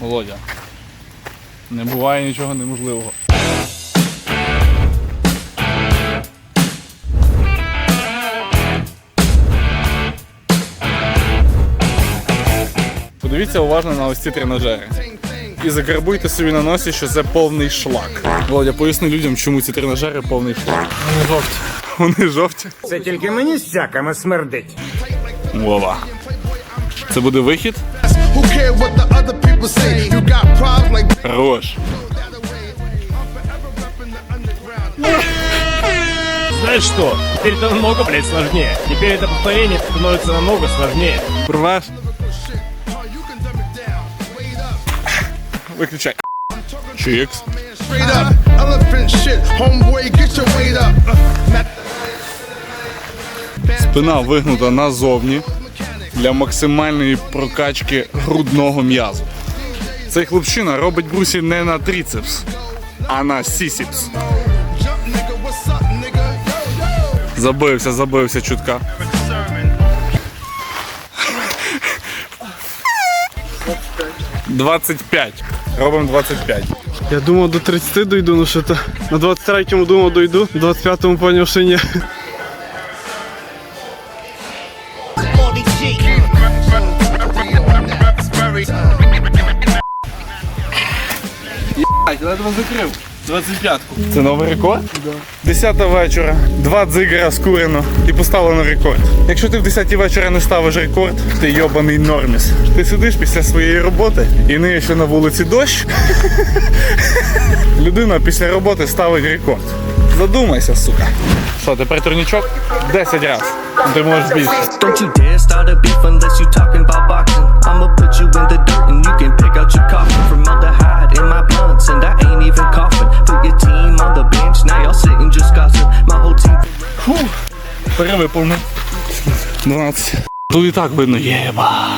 Володя. Не буває нічого неможливого. Подивіться уважно на ось ці тренажери. І закарбуйте собі на носі, що це повний шлак. Володя, поясни людям, чому ці тренажери повний шлак. Вони жовті. Вони жовті. Це тільки мені всяками смердить. Вова. Це буде вихід? Хорош. Знаешь что? Теперь это намного, блядь, сложнее. Теперь это повторение становится намного сложнее. Порвеш? Виключай. Чикс. Спина вигнута назовні для максимальної прокачки грудного м'язу. Цей хлопчина робить брусі не на тріцепс, а на сісіпс. Забився, забився чутка. Двадцять п'ять. Робимо 25. Я думав до 30 дойду, ну що то на 23-му думав дойду, на 25-му поняв, що ні. Ледве закрив. 25-ку. Це новий рекорд? Да. 10 вечора, два дзигера скурено і поставлено рекорд. Якщо ти в 10 вечора не ставиш рекорд, ти йобаний норміс. Ти сидиш після своєї роботи і ниє, що на вулиці дощ. Людина після роботи ставить рекорд. Задумайся, сука. Що, тепер турнічок? 10 разів. Ти можеш більше. Перевиповнив. 12. Тут і так видно, єба.